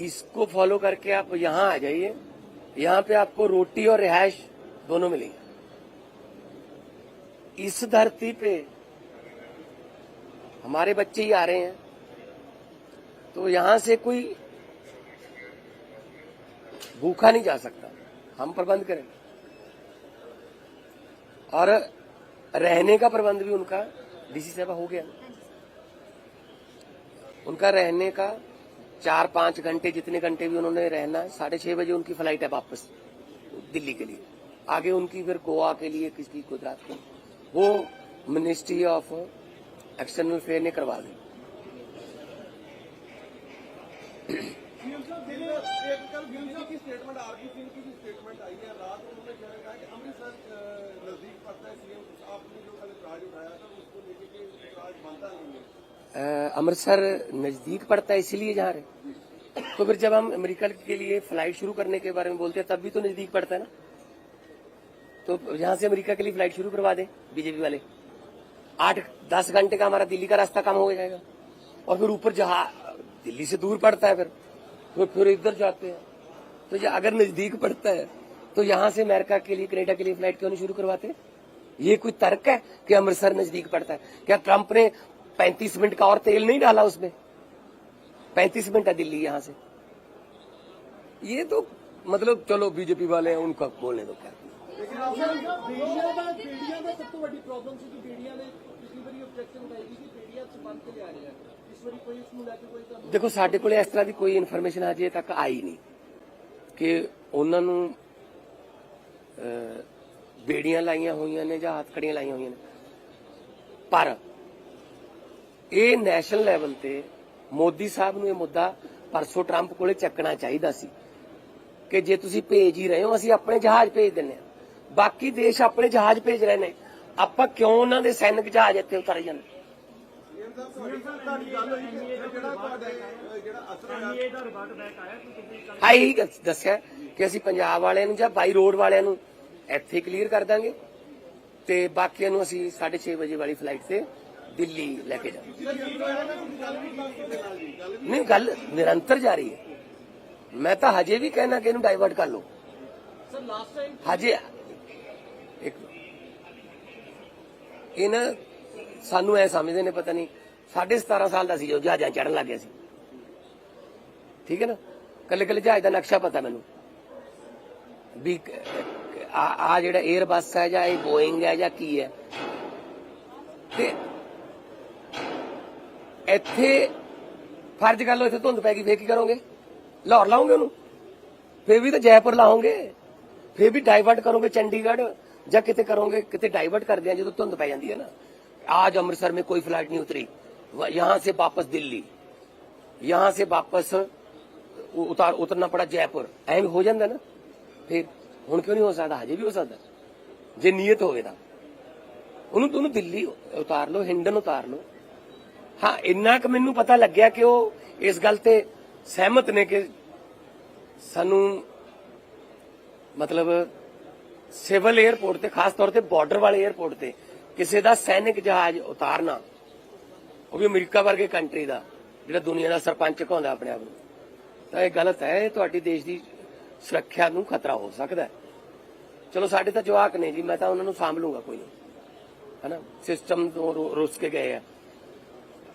इसको फॉलो करके आप यहाँ आ जाइए। यहाँ पे आपको रोटी और रिहायश दोनों मिलेंगे। इस धरती पे हमारे बच्चे ही आ रहे हैं। तो यहाँ से कोई भूखा नहीं जा सकता। हम प्रबंध करें। और रहने का प्रबंध भी उनका डीसी साहब हो गया। उनका रहने का चार पाँच घंटे जितने घंटे भी उन्होंने रहना है, साढ़े छह बजे उनकी फ़्लाइट है वापस, दिल्ली के लिए। आगे उनकी फिर गोवा के लिए किसकी गुजरात के वो मिनिस्ट्री ऑफ़ एक्सटर्नल अफेयर ने करवा दी। स्टेटमेंट आई है रात को उन्होंने क्या कहा कि अमृतसर अ, नज़दीक पड़ता है सीएम आपने जो कल राज उठाया था उसको लेके कि राज बनता नहीं है अ, अमृतसर नज़दीक पड़ता है, इसीलिए जा रहे तो फिर जब हम अमेरिका के लिए फ़्लाइट शुरू करने के बारे में बोलते हैं, तब भी तो नज़दीक पड़ता है ना? तो यहाँ से अमेरिका के लिए फ़्लाइट शुरू करवा दें, बीजेपी वाले। आठ, दस घंटे का हमारा दिल्ली का रास्ता कम हो जाएगा। और फिर ऊपर जहाँ, दिल्ली से दूर पड़ता है फिर तो फिर इधर जाते हैं। तो अगर नज़दीक पड़ता है तो यहाँ से अमेरिका के लिए, कनेडा के लिए फ़्लाइट क्यों नहीं शुरू करवाते? ये कोई तर्क है कि अमृतसर नज़दीक पड़ता है? क्या ट्रंप ने 35 मिनट का और तेल नहीं डाला उसमें 35 मिनट है दिल्ली यहाँ से ये तो मतलब चलो बीजेपी वाले हैं उनका बोलने दो क्या ਲੇਕਿਨ ਆਪ ਬੇੜੀਆਂ ਦਾ ਬੇੜੀਆਂ ਦਾ ਸਭ ਤੋਂ ਵੱਡੀ ਪ੍ਰੋਬਲਮ ਸੀ ਕਿ ਬੇੜੀਆਂ ਨੇ ਪਿਛਲੀ ਵਾਰੀ ਆਬਜੈਕਸ਼ਨ ਉਠਾਈ ਸੀ ਕਿ ਬੇੜੀਆਂ ਚ ਬੰਦ ਕੇ ਲਿਆ ਰਹੇ ਆ ਇਸ ਵਾਰੀ ਕੋਈ ਇਸ ਨੂੰ ਲੈ ਕੇ ਕੋਈ ਤੁਹਾਨੂੰ ਦੇਖੋ ਸਾਡੇ ਕੋਲੇ ਇਸ ਤਰ੍ਹਾਂ ਦੀ ਕੋਈ ਇਨਫੋਰਮੇਸ਼ਨ ਅਜੇ ਤੱਕ ਆਈ ਨਹੀਂ ਕਿ ਉਹਨਾਂ ਨੂੰ ਅਹ, ਬੇੜੀਆਂ ਲਾਈਆਂ ਹੋਈਆਂ ਨੇ ਜਾਂ ਹੱਥਕੜੀਆਂ ਲਾਈਆਂ ਹੋਈਆਂ ਨੇ ਪਰ ਇਹ ਨੈਸ਼ਨਲ ਲੈਵਲ ਤੇ ਮੋਦੀ ਸਾਹਿਬ ਨੂੰ ਇਹ ਮੁੱਦਾ ਪਰਸੋਂ ਟਰੰਪ ਕੋਲੇ ਚੱਕਣਾ ਚਾਹੀਦਾ ਸੀ ਕਿ ਜੇ ਤੁਸੀਂ ਭੇਜ ਹੀ ਰਹੇ ਹੋ, ਅਸੀਂ ਆਪਣੇ ਜਹਾਜ਼ ਭੇਜ ਦਿੰਨੇ ਆ ਬਾਕੀ ਦੇਸ਼ ਆਪਣੇ ਜਹਾਜ਼ ਭੇਜ ਰਹੇ ਨੇ। ਆਪਾਂ ਕਿਉਂ ਉਹਨਾਂ ਦੇ ਸੈਨਿਕ ਜਹਾਜ਼ ਇੱਥੇ ਉਤਾਰੇ ਜਾਂਦੇ? ਸੀਐਮ ਸਾਹਿਬ ਗੱਲ ਦੱਸਿਆ ਕਿ ਅਸੀਂ ਪੰਜਾਬ ਵਾਲਿਆਂ ਨੂੰ ਜਾਂ ਬਾਈ ਰੋਡ ਵਾਲਿਆਂ ਨੂੰ ਇੱਥੇ ਕਲੀਅਰ ਕਰ ਦਾਂਗੇ ਤੇ ਬਾਕੀਆਂ ਨੂੰ ਅਸੀਂ 6:30 ਵਜੇ ਵਾਲੀ ਫਲਾਈਟ ਤੇ ਦਿੱਲੀ ਲੈ ਕੇ ਜਾਵਾਂਗੇ ਨਹੀਂ, ਗੱਲ ਨਿਰੰਤਰ ਜਾਰੀ ਹੈ। ਮੈਂ ਤਾਂ ਹਜੇ ਵੀ ਕਹਿਣਾ ਕਿ ਇਹਨੂੰ ਡਾਈਵਰਟ ਕਰ ਲਓ। ਸਰ ਲਾਸਟ ਟਾਈਮ ਹਜੇ ਇੱਕ ਇਹ ਨਾ ਸਾਨੂੰ ਐ ਸਮਝਦੇ ਨੇ, ਪਤਾ ਨਹੀਂ 17.5 ਸਾਲ ਦਾ ਸੀ ਜੋ ਜਹਾਜ਼ਾਂ ਚੜਨ ਲੱਗ ਗਿਆ ਸੀ। ਠੀਕ ਹੈ ਨਾ? ਕੱਲੇ ਕੱਲੇ ਜਹਾਜ਼ ਦਾ ਨਕਸ਼ਾ ਪਤਾ ਮੈਨੂੰ। ਵੀ ਆ ਜਿਹੜਾ 에ਅਰ ਬੱਸ ਹੈ ਜਾਂ ਇਹ ਬੋਇੰਗ ਹੈ ਜਾਂ ਕੀ ਹੈ। ਤੇ ਇੱਥੇ ਫਰਜ਼ ਕਰ ਲਓ ਇੱਥੇ ਧੁੰਦ ਪੈ ਗਈ ਫੇਰ ਕੀ ਕਰੋਗੇ ਲਾਹੌਰ ਲਾਉਂਗੇ ਉਹਨੂੰ ਫੇਰ ਵੀ ਤਾਂ ਜੈਪੁਰ ਲਾਉਂਗੇ ਫੇਰ ਵੀ ਡਾਈਵਰਟ ਕਰੋਗੇ ਚੰਡੀਗੜ੍ਹ ਜਾਂ ਕਿਤੇ ਕਰੋਗੇ ਕਿਤੇ ਡਾਈਵਰਟ ਕਰਦੇ ਆ ਜਦੋਂ ਧੁੰਦ ਪੈ ਜਾਂਦੀ ਹੈ ਨਾ आज अमृतसर में कोई फ्लाइट नहीं उतरी वह- यहाँ से वापस दिल्ली यहाँ से वापस उ- उतार उतरना पड़ा जयपुर ਐਵੇਂ ਹੋ ਜਾਂਦਾ ਨਾ ਫਿਰ ਹੁਣ ਕਿਉਂ ਨਹੀਂ ਹੋ ਸਕਦਾ ਹਜੇ ਵੀ ਹੋ ਸਕਦਾ ਜੇ ਨੀਅਤ ਹੋਵੇ ਤਾਂ ਉਹਨੂੰ ਉਹਨੂੰ ਦਿੱਲੀ ਉਤਾਰ ਲਓ ਹਿੰਡਨ ਉਤਾਰ ਲਓ ਹਾਂ, ਇੰਨਾ ਕੁ ਮੈਨੂੰ ਪਤਾ ਲੱਗਿਆ ਕਿ ਉਹ ਇਸ ਗੱਲ ਤੇ ਸਹਿਮਤ ਨੇ ਕਿ ਸਾਨੂੰ ਮਤਲਬ ਸਿਵਲ 에ਅਰਪੋਰਟ ਤੇ, ਖਾਸ ਤੌਰ ਤੇ ਬਾਰਡਰ ਵਾਲੇ 에ਅਰਪੋਰਟ ਤੇ ਕਿਸੇ ਦਾ ਸੈਨਿਕ ਜਹਾਜ਼ ਉਤਾਰਨਾ, ਉਹ ਵੀ ਅਮਰੀਕਾ ਵਰਗੇ ਕੰਟਰੀ ਦਾ, ਜਿਹੜਾ ਦੁਨੀਆ ਦਾ ਸਰਪੰਚ ਕਹਾਉਂਦਾ ਆਪਣੇ ਆਪ ਨੂੰ। ਤਾਂ ਇਹ ਗਲਤ ਹੈ, ਇਹ ਤੁਹਾਡੀ ਦੇਸ਼ ਦੀ ਸੁਰੱਖਿਆ ਨੂੰ ਖਤਰਾ ਹੋ ਸਕਦਾ ਹੈ। ਚਲੋ, ਸਾਡੇ ਤਾਂ ਜਵਾਕ ਨੇ ਜੀ, ਮੈਂ ਤਾਂ ਉਹਨਾਂ ਨੂੰ ਸਾਂਭ ਕੋਈ ਨਹੀਂ। ਹਨਾ, ਸਿਸਟਮ ਤੋਂ ਰੁੱਸ ਕੇ ਗਏ ਆ।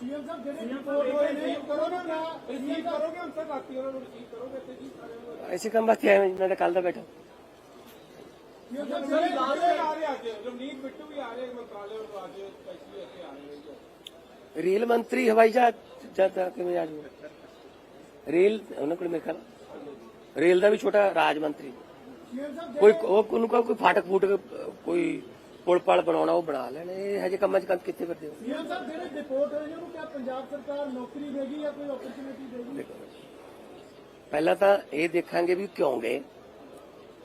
ਸੀਐਮ ਸਾਹਿਬ ਜਿਹੜੇ ਰਿਪੋਰਟ ਹੋਏ ਨੇ ਕਰੋਗੇ ਨਾ ਰਿਸੀਵ ਕਰੋਗੇ ਹਮ ਸਰ ਰਾਤੀ ਉਹਨਾਂ ਨੂੰ ਰਿਸੀਵ ਕਰੋਗੇ ਤੇ ਜੀ ਸਾਰਿਆਂ ਨੂੰ ਐਸੇ ਕੰਮ ਵਾਸਤੇ ਆਏ ਮੈਂ ਤਾਂ ਕੱਲ ਦਾ ਬੈਠਾ। ਇਹ ਸਭ ਜਿਹੜੇ ਆ ਰਹੇ ਅੱਜ ਰਮਨੀਤ ਬਿੱਟੂ ਵੀ ਆ ਰਹੇ ਮੰਤਰਾਲੇ ਤੋਂ ਅੱਜ ਸਪੈਸ਼ਲੀ ਇੱਥੇ ਆ ਰਹੇ ਰੇਲ ਮੰਤਰੀ ਹਵਾਈ ਜਹਾਜ਼ ਜਾਂਦਾ ਕਿਵੇਂ ਆ ਜੂਗਾ ਰੇਲ ਉਹਨਾਂ ਕੋਲ ਮੇਰੇ ਖਿਆਲ ਰੇਲ ਦਾ ਵੀ ਛੋਟਾ ਰਾਜ ਮੰਤਰੀ। ਕੋਈ ਉਹ ਉਹਨੂੰ ਕੋਈ ਫਾਟਕ ਫੂਟਕ ਕੋਈ ਪੁਲ ਪਲ ਬਣਾਉਣਾ ਉਹ ਬਣਾ ਲੈਣ। ਇਹ ਹਜੇ ਕੰਮਾਂ 'ਚ ਕੰਮ ਕਿੱਥੇ ਕਰਦੇ ਹੋ? ਸੀਐਮ ਸਾਹਿਬ ਜਿਹੜੇ ਡਿਪੋਰਟ ਹੋਏ ਨੇ ਉਹਨੂੰ ਕਿਆ ਪੰਜਾਬ ਸਰਕਾਰ ਨੌਕਰੀ ਦੇਗੀ ਜਾਂ ਕੋਈ ਓਪਰਚੁਨਿਟੀ ਦੇਗੀ। ਦੇਖੋ ਪਹਿਲਾਂ ਤਾਂ ਇਹ ਦੇਖਾਂਗੇ ਵੀ ਕਿਉਂ ਗਏ।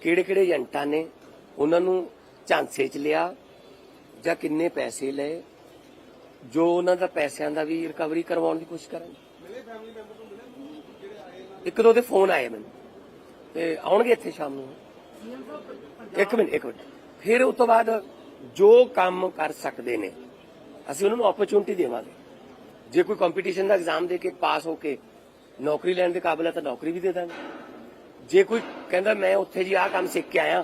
ਕਿਹੜੇ ਕਿਹੜੇ ਏਜੰਟਾਂ ਨੇ ਉਹਨਾਂ ਨੂੰ ਝਾਂਸੇ 'ਚ ਲਿਆ ਜਾਂ ਕਿੰਨੇ ਪੈਸੇ ਲਏ ਜੋ ਉਹਨਾਂ ਦਾ ਪੈਸਿਆਂ ਦਾ ਵੀ ਰਿਕਵਰੀ ਕਰਵਾਉਣ ਦੀ ਕੋਸ਼ਿਸ਼ ਕਰਾਂਗੇ ਇੱਕ ਦੋ ਦੇ ਫੋਨ ਆਏ ਮੈਨੂੰ ਤੇ ਆਉਣਗੇ ਇੱਥੇ ਸ਼ਾਮ ਨੂੰ। ਇੱਕ ਮਿੰਟ ਇੱਕ ਮਿੰਟ। ਫਿਰ ਉਸ ਤੋਂ ਬਾਅਦ ਜੋ ਕੰਮ ਕਰ ਸਕਦੇ ਨੇ, ਅਸੀਂ ਉਹਨਾਂ ਨੂੰ ਓਪਰਚੁਨਿਟੀ ਦੇਵਾਂਗੇ। ਜੇ ਕੋਈ ਕੰਪੀਟੀਸ਼ਨ ਦਾ ਐਗਜ਼ਾਮ ਦੇ ਕੇ ਪਾਸ ਹੋ ਕੇ ਨੌਕਰੀ ਲੈਣ ਦੇ ਕਾਬਲ ਹੈ ਤਾਂ ਨੌਕਰੀ ਵੀ ਦੇ ਦਾਂਗੇ। ਜੇ ਕੋਈ ਕਹਿੰਦਾ, ਮੈਂ ਉੱਥੇ ਜੀ ਆਹ ਕੰਮ ਸਿੱਖ ਕੇ ਆਇਆ,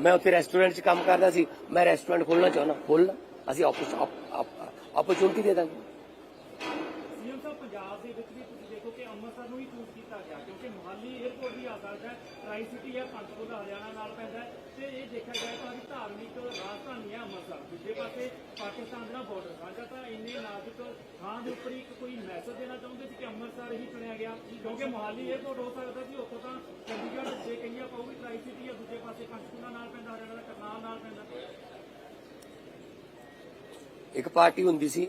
ਮੈਂ ਉੱਥੇ ਰੈਸਟੋਰੈਂਟ 'ਚ ਕੰਮ ਕਰਦਾ ਸੀ, ਮੈਂ ਰੈਸਟੋਰੈਂਟ ਖੋਲਣਾ ਚਾਹੁੰਦਾ, ਖੋਲ੍ਹ ਅਸੀਂ ਓਪਰਚੁਨਿਟੀ ਦੇ ਦਾਂਗੇ। ਸਾਹਿਬ ਪੰਜਾਬ ਦੇ ਵਿੱਚ ਵੀ ਤੁਸੀਂ ਦੇਖੋ ਕਿ ਅੰਮ੍ਰਿਤਸਰ ਨੂੰ ਹੀ ਚੂਜ਼ ਕੀਤਾ ਗਿਆ, ਕਿਉਂਕਿ ਮੁਹਾਲੀ 에ਅਰਪੋਰਟ ਵੀ ਆ ਸਕਦਾ ਹੈ ਟਰਾਈ ਸਿਟੀ ਹੈ ਪੰਚਕੂਲਾ ਹਰਿਆਣਾ ਨਾਲ ਪੈਂਦਾ ਹੈ, ਤੇ ਇਹ ਦੇਖਿਆ ਜਾਏ ਤਾਂ ਵੀ ਧਾਰਮਿਕ ਰਾਜਧਾਨੀ ਹੈ ਅੰਮ੍ਰਿਤਸਰ। ਦੂਜੇ ਪਾਸੇ ਪਾਕਿਸਤਾਨ ਦਾ ਬਾਰਡਰ ਸਾਂਝਾ ਤਾਂ ਇੰਨੇ ਨਾਜ਼ੁਕ ਥਾਂ ਦੇ ਉੱਪਰ ਇੱਕ ਕੋਈ ਮੈਸੇਜ ਦੇਣਾ ਚਾਹੁੰਦੇ ਸੀ ਕਿ ਅੰਮ੍ਰਿਤਸਰ ਹੀ ਚੁਣਿਆ ਗਿਆ, ਕਿਉਂਕਿ ਮੁਹਾਲੀ 에ਅਰਪੋਰਟ ਹੋ ਸਕਦਾ ਸੀ, ਉੱਥੋਂ ਤਾਂ ਚੰਡੀਗੜ੍ਹ ਜੇ ਕਹੀਏ ਪਊਗੀ ਟਰਾਈ ਸਿਟੀ ਹੈ, ਦੂਜੇ ਪਾਸੇ ਪੰਚਕੂਲਾ ਨਾਲ ਪੈਂਦਾ, ਹਰਿਆਣਾ ਦਾ ਕਰਨਾਲ ਨਾਲ ਪੈਂਦਾ। ਇੱਕ ਪਾਰਟੀ ਹੁੰਦੀ ਸੀ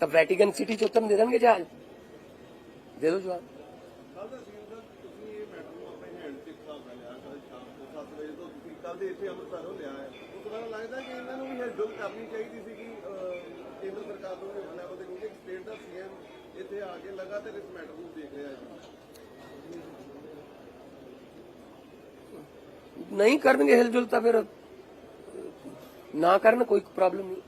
ਤਾਂ ਵੈਟੀਕਨ ਸਿਟੀ ਚ ਉਤਰਨ ਦੇ ਦੇਣਗੇ ਜਹਾਜ਼ ਦੇ ਦਿਓ ਜਵਾਬ ਕੱਲ ਦਾ ਨੂੰ ਆਪਣੇ ਹੈਂਡ ਤੇ ਹਿਸਾਬ ਨਾਲ ਲਿਆ ਕੱਲ ਸ਼ਾਮ ਨੂੰ 7 ਵਜੇ ਤੋਂ ਤੁਸੀਂ ਕੱਲ ਦੇ ਇੱਥੇ ਅੰਮ੍ਰਿਤਸਰੋਂ ਲਿਆ ਹੈ ਉਸ ਤੋਂ ਬਾਅਦ ਲੱਗਦਾ ਕਿ ਇਹਨਾਂ ਨੂੰ ਵੀ ਹੈਂਡਲ ਕਰਨੀ ਚਾਹੀਦੀ ਸੀ ਕਿ ਕੇਂਦਰ ਸਰਕਾਰ ਨੂੰ ਵੀ ਲੈਵਲ ਤੇ ਕਿਉਂਕਿ ਸਟੇਟ ਦਾ ਸੀਐਮ ਇੱਥੇ ਆ ਕੇ ਲਗਾਤਾਰ ਇਸ ਮੈਟਰ ਨੂੰ ਦੇਖ ਰਿਹਾ ਹੈ ਨਹੀਂ ਕਰਨਗੇ ਹਿਲਜੁਲ ਤਾਂ ਫਿਰ ਨਾ ਕਰਨ ਕੋਈ ਪ੍ਰੋਬਲਮ ਨਹੀਂ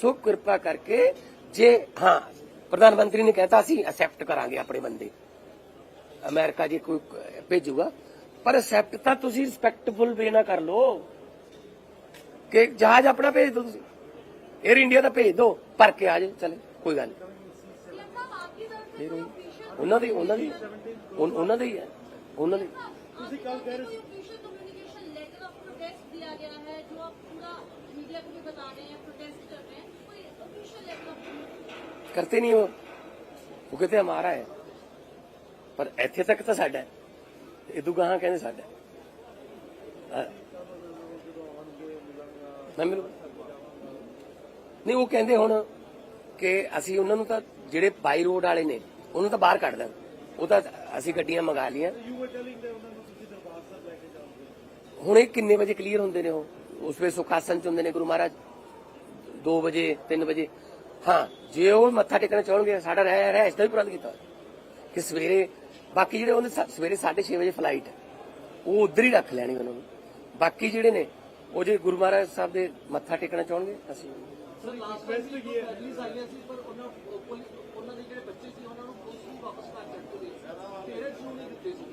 ਸੋ ਕਿਰਪਾ ਕਰਕੇ ਜੇ ਹਾਂ ਪ੍ਰਧਾਨ ਮੰਤਰੀ ਨੇ ਕਹਿਤਾ ਸੀ ਅਸੈਪਟ ਕਰਾਂਗੇ ਆਪਣੇ ਬੰਦੇ। ਅਮਰੀਕਾ ਜੇ ਕੋਈ ਭੇਜੂਗਾ। ਪਰ ਅਸੈਪਟ ਤਾਂ ਤੁਸੀਂ ਰਿਸਪੈਕਟਫੁਲ ਵੇ ਨਾ ਕਰ ਲੋ ਕਿ ਜਹਾਜ਼ ਆਪਣਾ ਭੇਜ ਦਿਓ ਤੁਸੀਂ। 에ਅਰ ਇੰਡੀਆ ਦਾ ਭੇਜ ਦੋ ਭਰ ਕੇ ਆ ਜਾਓ ਚਲੇ। ਕੋਈ ਗੱਲ ਨਹੀਂ। ਉਹਨਾਂ ਦੀ ਉਹਨਾਂ ਦੀ ਉਹਨਾਂ ਦੀ ਹੈ। ਉਹਨਾਂ ਦੀ। ਤੁਸੀਂ ਕੱਲ ਕਹਿ ਰਹੇ ਸੀ। ਕਮਿਊਨੀਕੇਸ਼ਨ ਲੈਟਰ ਆਫ ਪ੍ਰੋਟੈਸਟ ਦਿਆ ਗਿਆ ਹੈ ਜੋ ਆਪ ਪੂਰਾ ਮੀਡੀਆ ਨੂੰ ਬਤਾ ਰਹੇ ਹੈ ਪ੍ਰੋਟੈਸਟ ਕਰਤੇ ਨਹੀਂ ਉਹ ਉਹ ਕਹਿੰਦੇ ਹਮਾਰਾ ਹੈ ਪਰ ਇੱਥੇ ਤੱਕ ਤਾਂ ਸਾਡਾ ਹੈ ਇਦੋਂ ਗਾਹਾਂ ਕਹਿੰਦੇ ਸਾਡਾ ਨਾ ਨਹੀਂ ਉਹ ਕਹਿੰਦੇ ਹੁਣ ਕਿ ਅਸੀਂ ਉਹਨਾਂ ਨੂੰ ਤਾਂ ਜਿਹੜੇ ਬਾਈ ਰੋਡ ਵਾਲੇ ਨੇ ਉਹਨੂੰ ਤਾਂ ਬਾਹਰ ਕੱਢ ਦੇਣ ਉਹ ਤਾਂ ਅਸੀਂ ਗੱਡੀਆਂ ਮੰਗਾ ਲੀਆਂ ਹੁਣ ਇਹ ਕਿੰਨੇ ਵਜੇ ਕਲੀਅਰ ਹੁੰਦੇ ਨੇ ਉਹ ਉਸ ਵੇ ਸੁਖਾਸਨ ਚ ਹੁੰਦੇ ਨੇ ਗੁਰੂ ਮਹਾਰਾਜ 2 ਵਜੇ 3 ਵਜੇ ਹਾਂ ਜੇ ਉਹ ਮੱਥਾ ਟੇਕਣਾ ਚਾਹਣਗੇ ਸਾਡਾ ਰਹਿ ਰਹਿ ਇਸ ਦਾ ਵੀ ਪ੍ਰਬੰਧ ਕੀਤਾ ਹੋਇਆ। ਕਿ ਸਵੇਰੇ ਬਾਕੀ ਜਿਹੜੇ ਉਹਨੇ ਸਵੇਰੇ 6:30 ਵਜੇ ਫਲਾਈਟ ਉਹ ਉਧਰ ਹੀ ਰੱਖ ਲੈਣੀ ਉਹਨਾਂ ਨੂੰ। ਬਾਕੀ ਜਿਹੜੇ ਨੇ ਉਹ ਜੇ ਗੁਰੂ ਮਹਾਰਾਜ ਸਾਹਿਬ ਦੇ ਮੱਥਾ ਟੇਕਣਾ ਚਾਹਣਗੇ ਅਸੀਂ ਸਰ ਲਾਸਟ ਫੈਸਟ ਕੀ ਹੈ। ਪੁਲਿਸ ਆਈਆਂ ਸੀ ਪਰ ਉਹਨਾਂ ਪੁਲਿਸ ਉਹਨਾਂ ਦੇ ਜਿਹੜੇ ਬੱਚੇ ਸੀ ਉਹਨਾਂ ਨੂੰ ਪੁਲਿਸ ਨੂੰ ਵਾਪਸ ਕਰ ਦਿੱਤੇ ਪੇਰੈਂਟਸ ਨੂੰ ਨਹੀਂ ਦਿੱਤੇ ਸੀ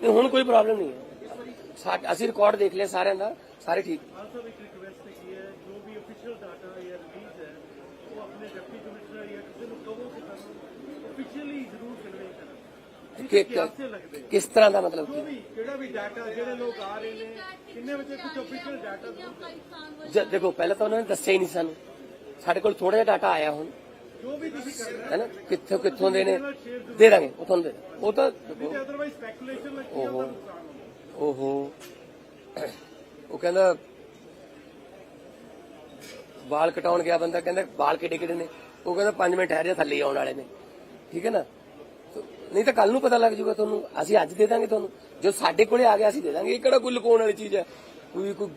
ਨਹੀਂ ਹੁਣ ਕੋਈ ਪ੍ਰੋਬਲਮ ਨਹੀਂ ਹੈ। ਅਸੀਂ ਰਿਕਾਰਡ ਦੇਖ ਲਿਆ ਸਾਰਿਆਂ ਦਾ ਸਾਰੇ ਠੀਕ ਆਲ ਸਾਹਿਬ ਇੱਕ ਰਿਕਵੈਸਟ ਕੀ ਹੈ ਜੋ ਵੀ ਅਫੀਸ਼ੀਅਲ ਡਾਟਾ ਜਾਂ ਰਿਲੀਜ਼ ਹੈ ਕਿਸ ਤਰ੍ਹਾਂ ਦਾ ਮਤਲਬ ਕੀ ਜਿਹੜਾ ਵੀ ਡਾਟਾ ਜਿਹੜੇ ਲੋਕ ਆ ਰਹੇ ਨੇ ਕਿੰਨੇ ਵਜੇ ਕੁਝ ਅਫੀਸ਼ੀਅਲ ਡਾਟਾ ਜ਼ਰੂਰ ਦੇਖੋ ਪਹਿਲਾਂ ਤਾਂ ਉਹਨਾਂ ਨੇ ਦੱਸਿਆ ਹੀ ਨਹੀਂ ਸਾਨੂੰ। ਸਾਡੇ ਕੋਲ ਥੋੜਾ ਜਿਹਾ ਡਾਟਾ ਆਇਆ ਹੁਣ। ਜੋ ਵੀ ਤੁਸੀਂ ਕਰਨਾ ਹੈ। ਨਾ? ਕਿੱਥੋਂ ਕਿੱਥੋਂ ਦੇ ਨੇ? ਦੇ ਦਾਂਗੇ ਉਹ ਤੁਹਾਨੂੰ ਦੇ ਉਹ ਤਾਂ ਅਦਰਵਾਈਜ਼ ਸਪੈਕੂਲੇਸ਼ਨ ਲੱਗੀ ਓਹੋ। ਓਹੋ। ਉਹ ਕਹਿੰਦਾ ਵਾਲ ਕਟਾਉਣ ਗਿਆ ਬੰਦਾ ਕਹਿੰਦਾ ਵਾਲ ਕਿਹੜੇ ਕਿਹੜੇ ਨੇ? ਉਹ ਕਹਿੰਦਾ 5 ਮਿੰਟ ਠਹਿਰ ਜਾ ਥੱਲੇ ਆਉਣ ਵਾਲੇ ਨੇ। ਠੀਕ ਹੈ ਨਾ? ਨਹੀਂ ਤਾਂ ਕੱਲ ਨੂੰ ਪਤਾ ਲੱਗ ਜਾਊਗਾ ਤੁਹਾਨੂੰ। ਅਸੀਂ ਅੱਜ ਦੇ ਦਾਂਗੇ ਤੁਹਾਨੂੰ। ਜੋ ਸਾਡੇ ਕੋਲੇ ਆ ਗਿਆ ਅਸੀਂ ਦੇ ਦਾਂਗੇ। ਇਹ ਕਿਹੜਾ ਕੋਈ ਲੁਕਾਉਣ ਵਾਲੀ ਚੀਜ਼ ਹੈ? ਕੋਈ ਕੋਈ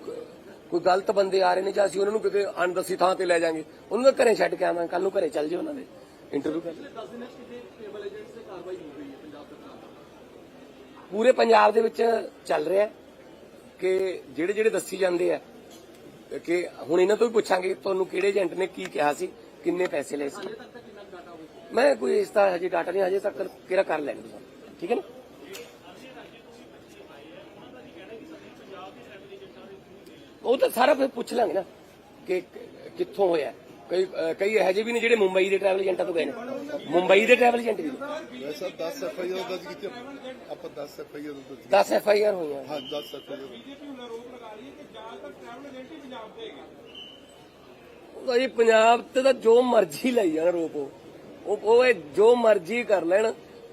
ਕੋਈ ਗਲਤ ਬੰਦੇ ਆ ਰਹੇ ਨੇ ਜਾਂ ਅਸੀਂ ਉਹਨਾਂ ਨੂੰ ਕਿਤੇ ਅਣਦੱਸੀ ਥਾਂ ਤੇ ਲੈ ਜਾਾਂਗੇ। ਉਹਨਾਂ ਨੂੰ ਘਰੇ ਛੱਡ ਕੇ ਆਵਾਂਗੇ ਕੱਲ ਨੂੰ ਘਰੇ ਚੱਲ ਜਿਓ ਉਹਨਾਂ ਦੇ। ਇੰਟਰਵਿਊ ਕਰ ਪਿਛਲੇ 10 ਦਿਨਾਂ 'ਚ ਕਿਤੇ ਟੇਬਲ ਏਜੰਟਸ ਤੇ ਕਾਰਵਾਈ ਹੋ ਗਈ ਹੈ ਪੰਜਾਬ ਸਰਕਾਰ ਦੀ ਪੂਰੇ ਪੰਜਾਬ ਦੇ ਵਿੱਚ ਚੱਲ ਰਿਹਾ ਕਿ ਜਿਹੜੇ ਜਿਹੜੇ ਦੱਸੀ ਜਾਂਦੇ ਆ ਕਿ ਹੁਣ ਇਹਨਾਂ ਤੋਂ ਵੀ ਪੁੱਛਾਂਗੇ ਤੁਹਾਨੂੰ ਕਿਹੜੇ ਏਜੰਟ ਨੇ ਕੀ ਕਿਹਾ ਸੀ, ਕਿੰਨੇ ਪੈਸੇ ਲਏ ਸੀ। ਮੈਂ ਕੋਈ ਇਸ ਦਾ ਹਜੇ ਡਾਟਾ ਨਹੀਂ, ਹਜੇ ਤੱਕ ਕਿਹੜਾ ਕਰ ਲੈਣਗੇ ਤੁਹਾਨੂੰ ਠੀਕ ਹੈ ਨਾ? ਉਹ ਤਾਂ ਸਾਰਾ ਫਿਰ ਪੁੱਛ ਲਾਂਗੇ ਨਾ ਕਿ ਕਿੱਥੋਂ ਹੋਇਆ। ਕਈ ਕਈ ਇਹੋ ਜਿਹੇ ਵੀ ਨੇ ਜਿਹੜੇ ਮੁੰਬਈ ਦੇ ਟਰੈਵਲ ਏਜੰਟਾਂ ਤੋਂ ਗਏ ਨੇ। ਮੁੰਬਈ ਦੇ ਟਰੈਵਲ ਏਜੰਟ ਵੀ। ਨੇ ਵੈਸਾ 10 ਐਫ ਆਈ ਆਰ ਦਰਜ ਕੀਤੀ ਆਪਾਂ 10 ਐਫ ਆਈ ਆਰ ਦਰਜ 10 ਐਫ ਆਈ ਆਰ ਹੋਈਆਂ ਹਾਂ 10 ਐਫ ਆਈ ਆਰ ਉਹਦਾ ਜੀ ਪੰਜਾਬ ਤੇ ਤਾਂ ਜੋ ਮਰਜ਼ੀ ਲਈ ਜਾਣ ਰੋਪ ਉਹ। ਉਹ ਜੋ ਮਰਜ਼ੀ ਕਰ ਲੈਣ।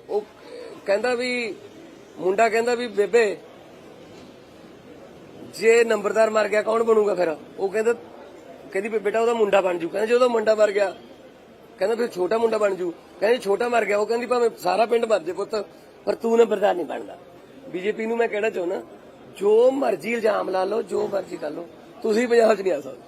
ਉਹ ਕਹਿੰਦਾ ਵੀ ਮੁੰਡਾ ਕਹਿੰਦਾ ਵੀ ਬੇਬੇ ਜੇ ਨੰਬਰਦਾਰ ਮਰ ਗਿਆ ਕੌਣ ਬਣੂਗਾ ਫਿਰ? ਉਹ ਕਹਿੰਦਾ ਕਹਿੰਦੀ ਵੀ ਬੇਟਾ ਉਹਦਾ ਮੁੰਡਾ ਬਣ ਜੂ। ਕਹਿੰਦਾ ਉਹਦਾ ਮੁੰਡਾ ਮਰ ਗਿਆ, ਕਹਿੰਦਾ ਫਿਰ ਛੋਟਾ ਮੁੰਡਾ ਬਣ ਜੂ। ਕਹਿੰਦੀ ਛੋਟਾ ਮਰ ਗਿਆ, ਉਹ ਕਹਿੰਦੀ ਭਾਵੇਂ ਸਾਰਾ ਪਿੰਡ ਮਰ ਜੇ ਪੁੱਤ, ਪਰ ਤੂੰ ਨੰਬਰਦਾਰ ਨਹੀਂ ਬਣਦਾ। ਬੀਜੇਪੀ ਨੂੰ ਮੈਂ ਕਹਿਣਾ ਚਾਹੁੰਦਾ, ਜੋ ਮਰਜ਼ੀ ਇਲਜ਼ਾਮ ਲਾ ਲਓ, ਜੋ ਮਰਜ਼ੀ ਕਰ ਲਓ, ਤੁਸੀਂ ਪੰਜਾਬ 'ਚ ਨਹੀਂ ਆ ਸਕਦੇ।